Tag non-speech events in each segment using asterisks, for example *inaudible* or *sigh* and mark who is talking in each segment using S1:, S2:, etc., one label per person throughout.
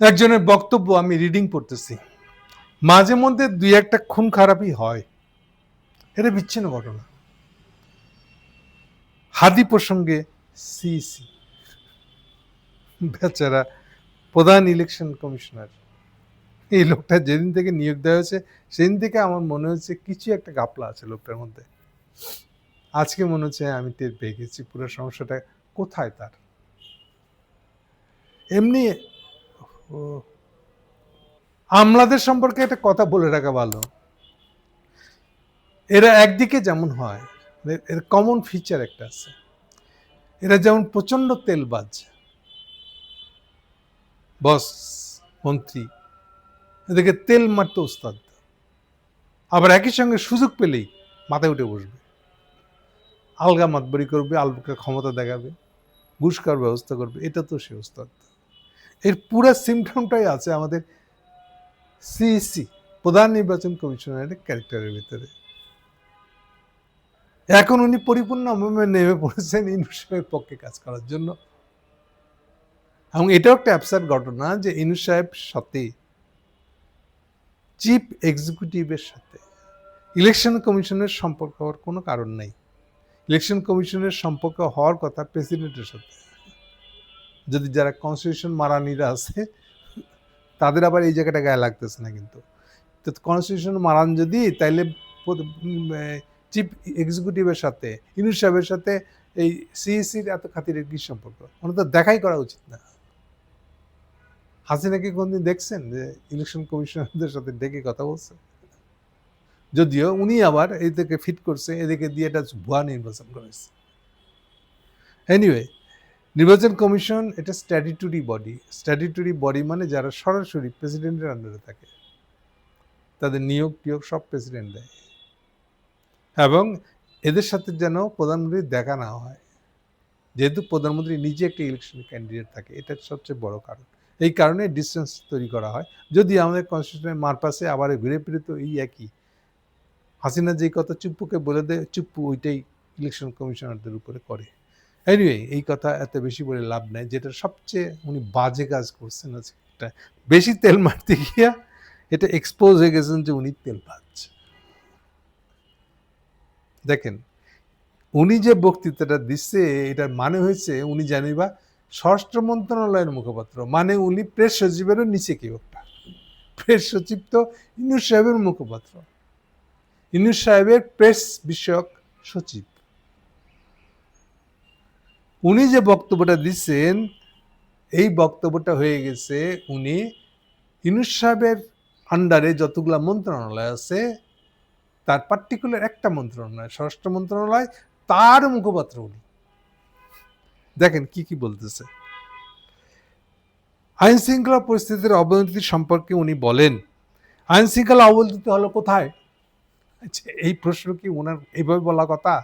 S1: একজনের বক্তব্য আমি রিডিং পড়তেছি। মাঝে মধ্যে দুই একটা খুন খারাপই হয়। এটা বিচ্ছিন্ন ঘটনা। হাদি প্রসঙ্গে সিসি বেচারা প্রধান ইলেকশন কমিশনার এই লোকটা যেদিন থেকে নিয়োগ দেওয়া হয়েছে, সেদিন থেকে আমার মনে হচ্ছে কিছু একটা গাপলা আছে লোকটার মধ্যে। আজকে মনে হচ্ছে আমি টের পেয়ে গেছি, পুরো সমস্যাটা কোথায় তার? এমনি আমলাদের সম্পর্কে একটা কথা বলে রাখা ভালো। এরা একদিকে যেমন হয় এর- কমন ফিচার একটা আছে। এরা যেমন প্রচণ্ড তেলবাজ। বস, মন্ত্রী, এদেরকে তেল মারতে ওস্তাদ। আবার একই সঙ্গে সুযোগ পেলেই মাথায় উঠে বসবে। আলগা মাতবরি করবে আলবাকে ক্ষমতা দেখাবে, ঘুষ ব্যবস্থা করবে, এটা তো সে ওস্তাদ। এর পুরো সিমটমটাই আছে আমাদের সিইসি প্রধান নির্বাচন কমিশনারের ক্যারেক্টারের ভিতরে। এখন উনি পরিপূর্ণ নেমে পড়েছেন ইনুসাহের পক্ষে কাজ করার জন্য। এবং এটাও একটা অ্যাবসার্ট ঘটনা যে ইনু সাহেব সাথে চিফ এক্সিকিউটিভের সাথে ইলেকশন কমিশনের সম্পর্ক হওয়ার কোনো কারণ নাই। ইলেকশন কমিশনের সম্পর্ক হওয়ার কথা প্রেসিডেন্টের সাথে। যদি যারা কনস্টিটিউশন মারানিরা আছে, তাদের আবার এই জায়গাটা গায়ে লাগতেছে না কিন্তু। তো কনস্টিটিউশন মারান যদি, তাইলে চিফ এক্সিকিউটিভের সাথে, ইনুস সাহেবের সাথে এই সিইসির এত খাতিরের কি সম্পর্ক? ওনার তো দেখাই করা উচিত না। হাসিনাকে কোনদিন দেখছেন যে ইলেকশন কমিশনারদের সাথে ডেকে কথা বলছে? যদিও উনি আবার এই থেকে ফিট করছে এদিকে দিয়ে এটা ভুয়া নির্বাচন করেছে। এনিওয়ে নির্বাচন কমিশন এটা স্ট্যাটিটুরি বডি স্ট্যাটিটুরি বডি মানে যারা সরাসরি প্রেসিডেন্টের আন্ডারে থাকে। তাদের নিয়োগ, টিয়োগ সব প্রেসিডেন্ট দেয়। এবং এদের সাথে যেন প্রধানমন্ত্রীর দেখা না হয়। যেহেতু প্রধানমন্ত্রী নিজে একটা ইলেকশন ক্যান্ডিডেট থাকে এটা সবচেয়ে বড় কারণ। এই কারণে ডিস্টেন্স তৈরি করা হয়। যদি আমাদের কনস্টিটিউশনের মারপাশে আবার ঘুরে ফিরে তো এই একই। হাসিনা যেই কথা চুপ্পুকে বলে দেয়, চুপ্পু ওইটাই ইলেকশন কমিশনারদের উপরে করে। এনিওয়ে এই কথা এত বেশি বলে লাভ নাই, যেটা সবচেয়ে উনি বাজে কাজ করছেন আজকে এটা বেশি তেল মারতে গিয়া এটা এক্সপোজ হয়ে গেছেন যে উনি তেল পাচ্ছে। দেখেন, উনি যে বক্তৃতাটা দিচ্ছে, এটার মানে হয়েছে উনি জানিবা স্বরাষ্ট্র মন্ত্রণালয়ের মুখপাত্র মানে উনি প্রেস সচিবেরও নিচে কেউ একটা। প্রেস সচিব তো ইনুস সাহেবের মুখপাত্র। ইনুস সাহেবের প্রেস বিষয়ক সচিব। উনি যে বক্তব্যটা দিচ্ছেন এই বক্তব্যটা হয়ে গেছে উনি ইনুস সাহেবের আন্ডারে যতগুলা মন্ত্রণালয় আছে তার পার্টিকুলার একটা মন্ত্রণালয় স্বরাষ্ট্র মন্ত্রণালয় তার মুখপাত্র উনি। দেখেন কি কি বলতেছে। আইন শৃঙ্খলা পরিস্থিতির অবনতি সম্পর্কে উনি বলেন আইন শৃঙ্খলা অবনতি হলো কোথায়? আচ্ছা, এই প্রশ্ন কি ওনার এইভাবে বলা কথা?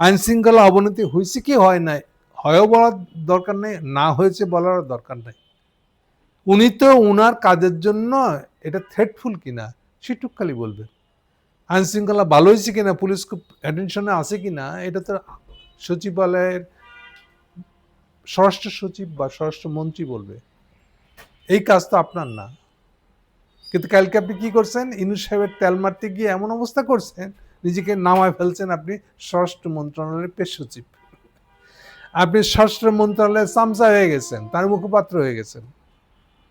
S1: আইন শৃঙ্খলা অবনতি হয়েছে কি হয় নাই? হয়ও বলার দরকার নেই, না হয়েছে বলার দরকার নেই। উনি তো উনার কাজের জন্য এটা থ্রেটফুল কিনা সেটুক খালি বলবেন আইন শৃঙ্খলা ভালো হয়েছে কিনা, পুলিশ খুব অ্যাটেনশনে আছে কিনা, এটা তো সচিবালয়ের স্বরাষ্ট্র সচিব বা স্বরাষ্ট্রমন্ত্রী বলবে। এই কাজ তো আপনার না। কিন্তু কালকে আপনি কি করছেন? ইনুস সাহেবের তেল মারতে গিয়ে এমন অবস্থা করছেন নিজেকে নামায় ফেলছেন আপনি স্বরাষ্ট্র মন্ত্রণালয়ের পেশ সচিব। আপনি স্বরাষ্ট্র মন্ত্রণালয়ের চামচা হয়ে গেছেন, তার মুখপাত্র হয়ে গেছেন।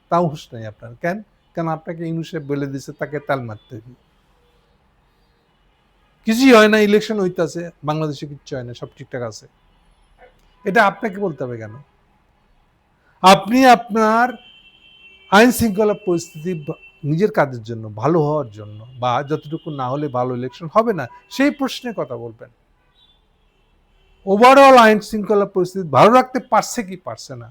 S1: তাও হুশ নেই আপনার। কেন? কেন আপনাকে সাহেব বলে দিছে, তাকে তাল মারতে হবে। কিছুই হয় না ইলেকশন হইতাছে, বাংলাদেশে কিচ্ছু হয় না, সব ঠিকঠাক আছে। এটা আপনাকে বলতে হবে কেন? আপনি আপনার আইন শৃঙ্খলা পরিস্থিতি নিজের কাজের জন্য, ভালো হওয়ার জন্য বা যতটুকু না হলে ভালো ইলেকশন হবে না, সেই প্রশ্নে কথা বলবেন। ওভারঅল আইন শৃঙ্খলা পরিস্থিতি ভালো রাখতে পারছে কি পারছে না?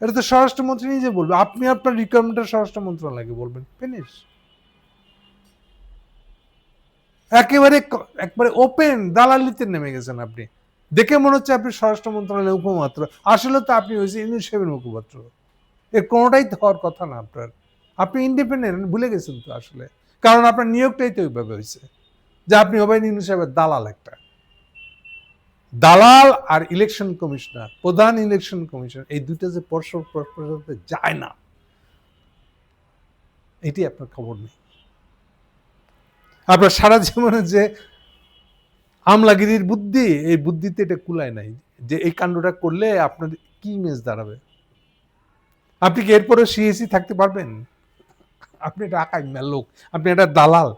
S1: এটা তো স্বরাষ্ট্রমন্ত্রী নিজে বলবে। আপনি আপনার রিকোয়ারমেন্টটা স্বরাষ্ট্র মন্ত্রণালয়কে বলবেন। ফিনিশ একেবারে একবারে ওপেন দালালিতে নেমে গেছেন আপনি। দেখে মনে হচ্ছে আপনি স্বরাষ্ট্র মন্ত্রণালয়ের মুখপাত্র আসলে তো আপনি হয়েছে ইউনিট সাহেবের মুখপাত্র। এর কোনোটাই তো হওয়ার কথা না আপনার। আপনি ইন্ডিপেন্ডেন্ট ভুলে গেছেন তো আসলে। কারণ আপনার নিয়োগটাই তো ওইভাবে হয়েছে। যে আপনি হবেন ইউনিট সাহেবের দালাল একটা। দালাল আর ইলেকশন কমিশনার প্রধান ইলেকশন কমিশনার এই দুটো যে পরস্পর পরস্পরের সাথে যায় না, এটি আপনার খবর নেই। আপনার সারা জীবনে যে আমলাগিরির বুদ্ধি, এই বুদ্ধিতে এটা কুলায় নাই। যে এই কাণ্ডটা করলে আপনার কি ইমেজ দাঁড়াবে? আপনি কি এরপরে সিএসি থাকতে পারবেন? আপনি এটা আকাই লোক, আপনি এটা দালাল।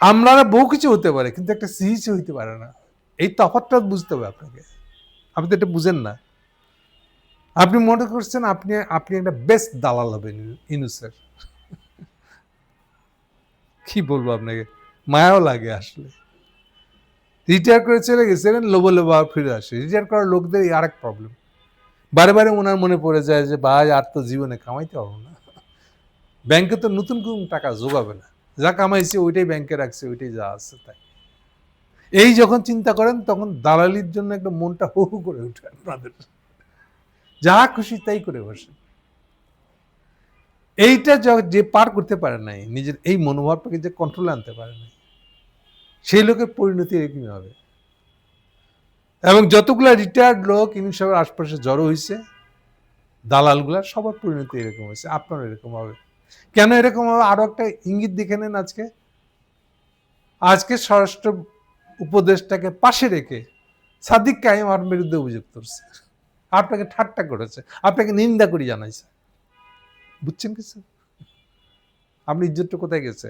S1: আমরা বহু কিছু হতে পারে, কিন্তু একটা সিএসি হইতে পারে না। এই তফাৎটা বুঝতে হবে আপনাকে। আপনি তো এটা বুঝেন না। আপনি মনে করছেন আপনি আপনি একটা বেস্ট দালাল হবেন ইনুসের। *laughs* কি বলব আপনাকে? মায়াও লাগে আসলে। রিটায়ার করে চলে গেছিলেন লোবো লোবো আর ফিরে আসে। রিটায়ার করার লোকদের এই আরেক প্রবলেম বারে বারে ওনার মনে পড়ে যায় যে, ভাই, আর তো জীবনে কামাইতে পারব না। ব্যাংকে তো নতুন কোন টাকা যোগাবে না। যা কামাইছে ওইটাই ব্যাংকে রাখছে, ওইটাই যা আছে তাই। এই যখন চিন্তা করেন, তখন দালালির জন্য একটা মনটা হু হু করে উঠে আপনাদের। যা খুশি তাই করে বসেন। এইটা যে পার করতে পারে নাই, নিজের এই মনোভাবটাকে যে কন্ট্রোলে আনতে পারে নাই, সেই লোকের পরিণতি এরকমই হবে। এবং যতগুলা রিটায়ার্ড লোক ইনসবের আশপাশে জড়ো হয়েছে দালালগুলা সবার পরিণতি এরকম হয়েছে, আপনারও এরকম হবে। কেন এরকম হবে? আরও একটা ইঙ্গিত দেখে নেন আজকে। আজকে স্বরাষ্ট্র উপদেশটাকে পাশে রেখে সাদিক কাইম আমার বিরুদ্ধে অভিযোগ করছে আপনাকে ঠাট্টা করেছে, আপনাকে নিন্দা করে জানাইছে। বুঝছেন কিছু আপনি ইজ্জতটা কোথায় গেছে?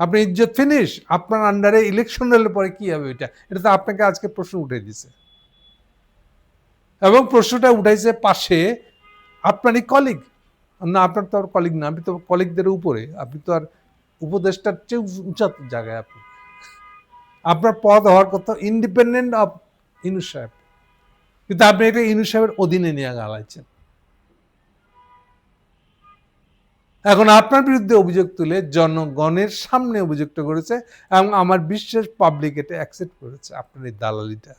S1: আপনি ইজ্জত ফিনিশ আপনার আন্ডারে ইলেকশন হলে পরে কি হবে এটা এটা তো আপনাকে আজকে প্রশ্ন উঠে দিছে এবং প্রশ্নটা উঠাইছে পাশে আপনারই কলিগ না, আপনার তো আর কলিগ না, আপনি তো কলিগদের উপরে। আপনি তো আর উপদেষ্টার চেয়ে উঁচা জায়গায় আপনি। আপনার পদ হওয়ার কথা ইন্ডিপেন্ডেন্ট অফ ইনু সাহেব। কিন্তু আপনি এটা ইনু সাহেবের অধীনে নিয়ে গালাইছেন। এখন আপনার বিরুদ্ধে অভিযোগ তুলে জনগণের সামনে অভিযোগটা করেছে এবং আমার বিশ্বাস পাবলিক এটা অ্যাকসেপ্ট করেছে। আপনার এই দালালিটা।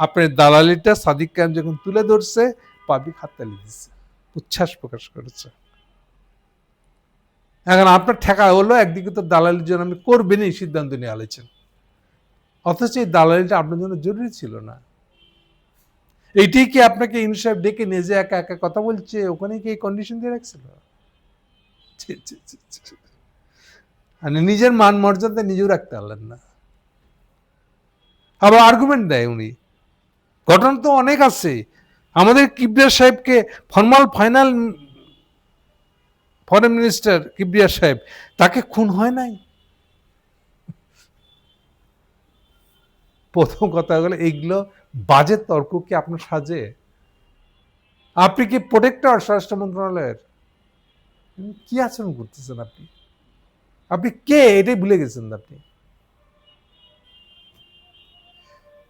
S1: আপনার দালালিটা সাদিক কায়েম যখন তুলে ধরছে পাবলিক হাততালি দিচ্ছে উচ্ছ্বাস প্রকাশ করেছে। এখন আপনার ঠেকা হলো, একদিকে তো দালালির জন্য আমি করবেনই সিদ্ধান্ত নিয়ে আলেছেন অথচ এই দালালিটা আপনার জন্য জরুরি ছিল না। এইটাই কি আপনাকে ইনু ডেকে যে একা একা কথা বলছে, ওখানে কি এই কন্ডিশন দিয়ে রাখছিল। মানে নিজের মান মর্যাদা নিজেও রাখতে পারলেন না। আবার আর্গুমেন্ট দেয় উনি। ঘটনা তো অনেক আছে। আমাদের কিবরিয়া সাহেবকে formal final foreign minister Kibria সাহেব, তাকে খুন হয় নাই? প্রথম কথা হলো এইগুলো বাজে তর্ক কি আপনার সাজে? আপনি কি প্রোটেক্টর স্বরাষ্ট্র মন্ত্রণালয়ের কি আচরণ করতেছেন আপনি? আপনি কে? এটাই ভুলে গেছেন আপনি।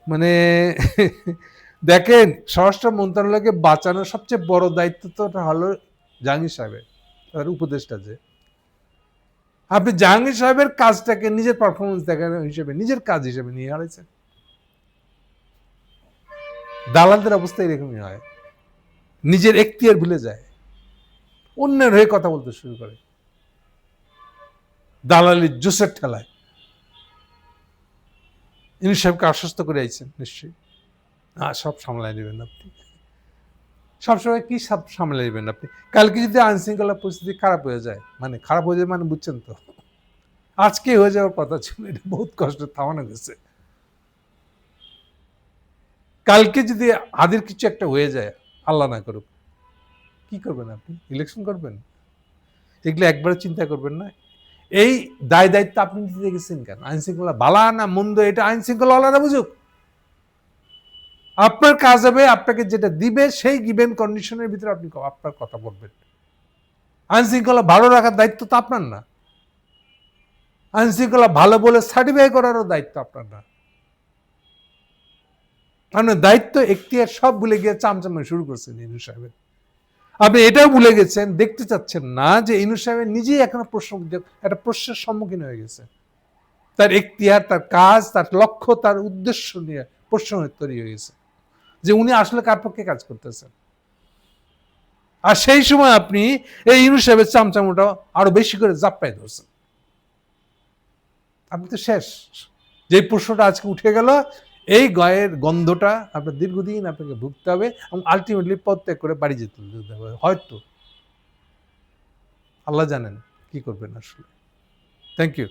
S1: মানে *laughs* দেখেন, স্বরাষ্ট্র মন্ত্রণালয়কে বাঁচানোর সবচেয়ে বড় দায়িত্ব তো হলো জাহাঙ্গীর সাহেবের, তার উপদেশটা যে। আপনি জাহাঙ্গীর সাহেবের কাজটাকে নিজের পারফরমেন্স দেখানো হিসেবে, নিজের কাজ হিসেবে নিয়ে হারাইছেন। দালালদের অবস্থা এরকমই হয়। নিজের এখতিয়ার ভুলে যায়। অন্যের হয়ে কথা বলতে শুরু করে। দালালির জোসের ঠেলায়। ইনি সাহেবকে আশ্বস্ত করে আইছেন, নিশ্চয়ই। না, সব সামলাই নেবেন আপনি। সবসময় কি সব সামলাই নেবেন আপনি? কালকে যদি আইন শৃঙ্খলা পরিস্থিতি খারাপ হয়ে যায় মানে খারাপ হয়ে যায় মানে বুঝছেন তো? আজকে হয়ে যাওয়ার কথা ছিল, এটা বহুত কষ্ট থামানো গেছে। কালকে যদি আদের কিছু একটা হয়ে যায়, আল্লাহ না করুক। কি করবেন আপনি? ইলেকশন করবেন? এগুলো একবারও চিন্তা করবেন না। এই দায় দায়িত্ব আপনি দিতে গেছেন কেন? আইন শৃঙ্খলা বালা না মন্দ, এটা আইন আলাদা বুঝুক। আপনার কাজ হবে, আপনাকে যেটা দিবে, সেই গিভেন কন্ডিশনের ভিতরে আপনি আপনার কথা বলবেন। আইন শৃঙ্খলা ভালো রাখার দায়িত্ব তো আপনার না। আইন শৃঙ্খলা ভালো বলে সার্টিফাই করারও দায়িত্ব আপনার না। আপনার দায়িত্ব, এখতিয়ার সব ভুলে গিয়ে চামচামে শুরু করছেন ইনু সাহেবের আপনি এটাও ভুলে গেছেন, দেখতে চাচ্ছেন না যে ইনু সাহেবের নিজেই এখনও প্রশ্ন, একটা প্রশ্নের সম্মুখীন হয়ে গেছে। তার এখতিয়ার, তার কাজ, তার লক্ষ্য, তার উদ্দেশ্য নিয়ে প্রশ্ন তৈরি হয়ে গেছে যে উনি আসলে কার পক্ষে কাজ করতেছেন। আর সেই সময় আপনি এই ইনু সাহেবের চামচামোটা আরও বেশি করে জাপ্পাই ধরছেন। আপনি তো শেষ। যে প্রশ্নটা আজকে উঠে গেল এই গয়ের গন্ধটা আপনার দীর্ঘদিন আপনাকে ভুগতে হবে এবং আলটিমেটলি পদত্যাগ করে বাড়ি যেতে হবে হয়তো। আল্লাহ জানেন কি করবেন আসলে। Thank you